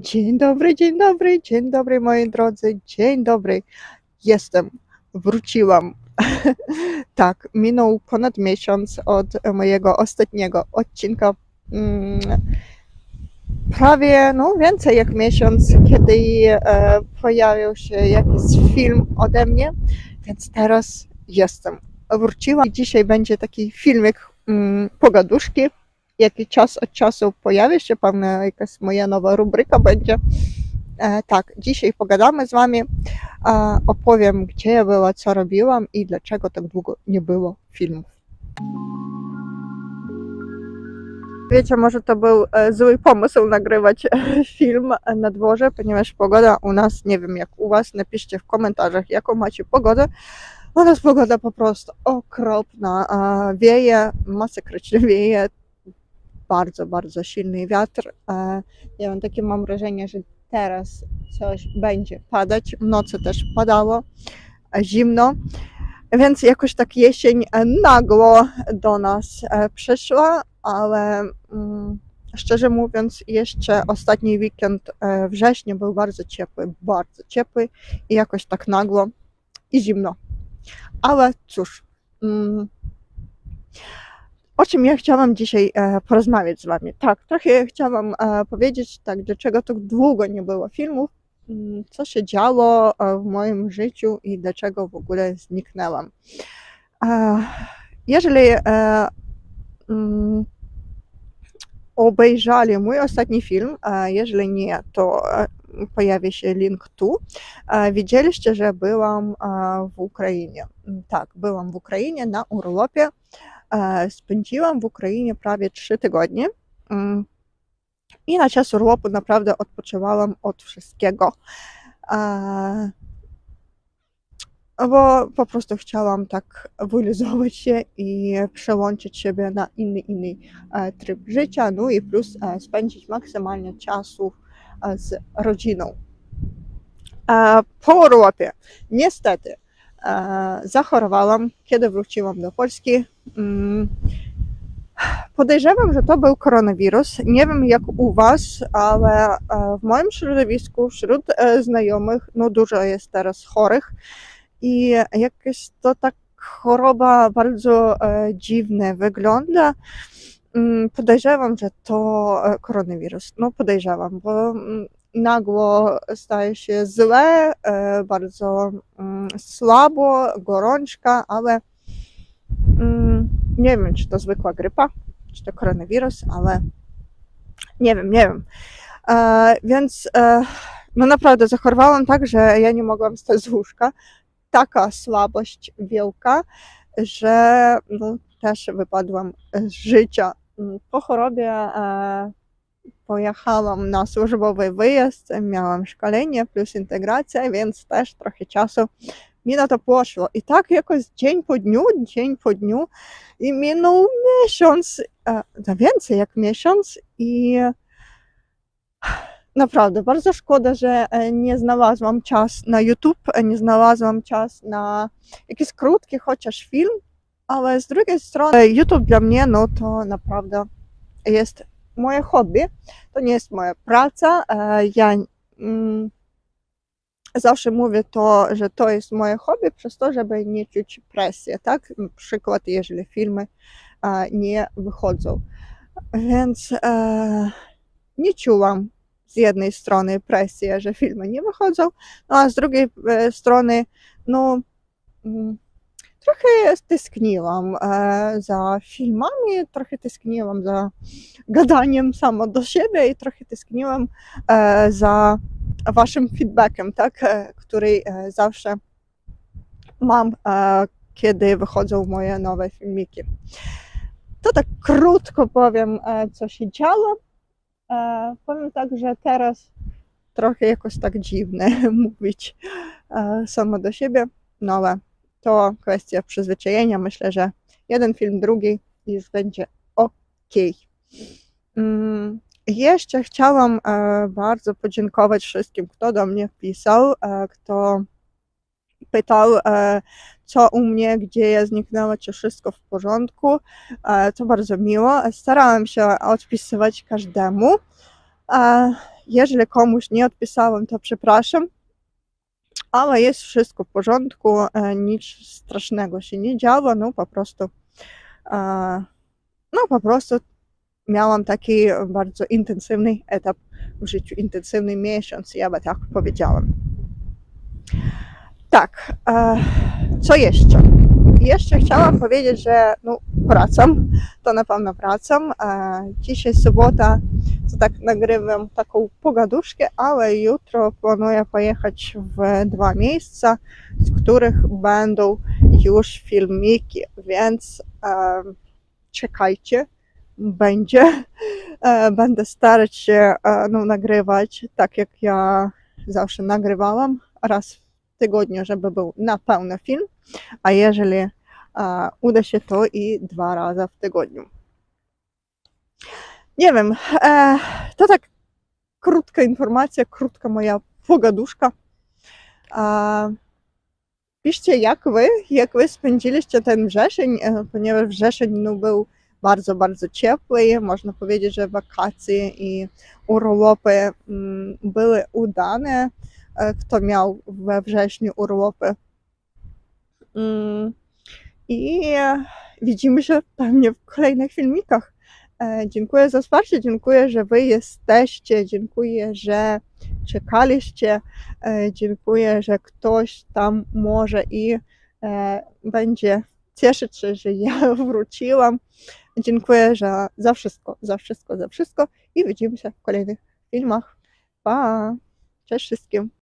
Dzień dobry, dzień dobry, dzień dobry moi drodzy, dzień dobry. Jestem, wróciłam. tak, minął ponad miesiąc od mojego ostatniego odcinka. Mm, prawie, no więcej jak miesiąc, kiedy e, pojawił się jakiś film ode mnie, więc teraz jestem. Wróciłam dzisiaj będzie taki filmik mm, pogaduszki jaki czas od czasu pojawi się, pewnie jakaś moja nowa rubryka będzie. E, tak, dzisiaj pogadamy z Wami, opowiem, gdzie ja była, co robiłam i dlaczego tak długo nie było filmów. Wiecie, może to był e, zły pomysł nagrywać e, film na dworze, ponieważ pogoda u nas, nie wiem jak u Was, napiszcie w komentarzach, jaką macie pogodę. U nas pogoda po prostu okropna, wieje, masakrycznie wieje, bardzo, bardzo silny wiatr. Nie wiem, takie mam wrażenie, że teraz coś będzie padać. W nocy też padało, zimno. Więc jakoś tak jesień e, nagło do nas e, przyszła, ale mm, szczerze mówiąc, jeszcze ostatni weekend e, września był bardzo ciepły, bardzo ciepły i jakoś tak nagło i zimno. Ale cóż, mm, o czym ja chciałam dzisiaj e, porozmawiać z Wami? Tak, trochę chciałam e, powiedzieć, tak, dlaczego tak długo nie było filmów, mm, co się działo e, w moim życiu i dlaczego w ogóle zniknęłam. Jeżeli mm, obejrzeli mój ostatni film, jeżeli nie, to pojawi się link tu. Widzieliście, że byłam w Ukrainie. Tak, byłam w Ukrainie na urlopie. Spędziłam w Ukrainie prawie 3 tygodnie. Mm. I na czas urlopu naprawdę odpoczywałam od wszystkiego. Bo po prostu chciałam tak wyluzować się i przełączyć siebie na inny, inny e, tryb życia, no i plus e, spędzić maksymalnie czasu z rodziną. E, Po urlopie niestety e, zachorowałam, kiedy wróciłam do Polski. Mm, Podejrzewam, że to był koronawirus. Nie wiem jak u Was, ale e, w moim środowisku, wśród e, znajomych, no dużo jest teraz chorych i jakaś to tak choroba bardzo e, dziwnie wygląda. Mm, Podejrzewam, że to e, koronawirus. No podejrzewam, bo mm, nagło staje się złe, e, bardzo mm, słabo, gorączka, ale nie wiem, czy to zwykła grypa, czy to koronawirus, ale nie wiem, nie wiem. E, więc no naprawdę zachorowałam tak, że ja nie mogłam wstać z łóżka. Taka słabość wielka, że no, też wypadłam z życia. Po chorobie pojechałam na służbowy wyjazd, miałam szkolenie plus integracja, więc też trochę czasu mi na to poszło. I tak jakoś dzień po dniu, dzień po dniu i minął miesiąc, no więcej jak miesiąc i naprawdę bardzo szkoda, że nie znalazłam czas na YouTube, nie znalazłam czas na jakiś krótki chociaż film, ale z drugiej strony YouTube dla mnie, no to naprawdę jest moje hobby, to nie jest moja praca. E, Ja mm, zawsze mówię to, że to jest moje hobby przez to, żeby nie czuć presji, tak? Przykład, jeżeli filmy e, nie wychodzą. Więc e, nie czułam z jednej strony presji, że filmy nie wychodzą, no a z drugiej e, strony, no mm, trochę tęskniłam e, za filmami, trochę tęskniłam za gadaniem samo do siebie i trochę tęskniłam e, za waszym feedbackiem, tak, e, który zawsze mam, kiedy wychodzą moje nowe filmiki. To tak krótko powiem, co się działo. Powiem tak, że teraz trochę jakoś tak dziwne mówić samo do siebie, no ale to kwestia przyzwyczajenia. Myślę, że jeden film, drugi i już będzie ok. Mm, Jeszcze chciałam e, bardzo podziękować wszystkim, kto do mnie pisał, e, kto pytał, e, co u mnie, gdzie ja zniknęła, czy wszystko w porządku. To bardzo miło. Starałam się odpisywać każdemu. Jeżeli komuś nie odpisałam, to przepraszam. Ale jest wszystko w porządku, e, nic strasznego się nie działo, no po prostu e, no po prostu miałam taki bardzo intensywny etap w życiu, intensywny miesiąc, ja by tak powiedziałam. Tak, e, co jeszcze? Jeszcze chciałam powiedzieć, że no, wracam, to na pewno wracam. E, dzisiaj sobota, to tak nagrywam taką pogaduszkę, ale jutro planuję pojechać w dwa miejsca, z których będą już filmiki, więc e, czekajcie, będzie. E, będę starać się no, nagrywać tak, jak ja zawsze nagrywałam, raz w tygodniu, żeby był na pełny film, a jeżeli uda się to i dwa razy w tygodniu. Nie wiem, e, to tak krótka informacja, krótka moja pogaduszka. Piszcie jak wy, jak wy spędziliście ten wrzesień, e, ponieważ wrzesień no, był bardzo, bardzo ciepły. Można powiedzieć, że wakacje i urlopy mm, były udane. E, Kto miał we wrześniu urlopy. I e, widzimy się pewnie w kolejnych filmikach. E, Dziękuję za wsparcie, dziękuję, że wy jesteście, dziękuję, że czekaliście, e, dziękuję, że ktoś tam może i będzie cieszyć się, że ja wróciłam. Dziękuję że za wszystko, za wszystko, za wszystko i widzimy się w kolejnych filmach. Pa! Cześć wszystkim!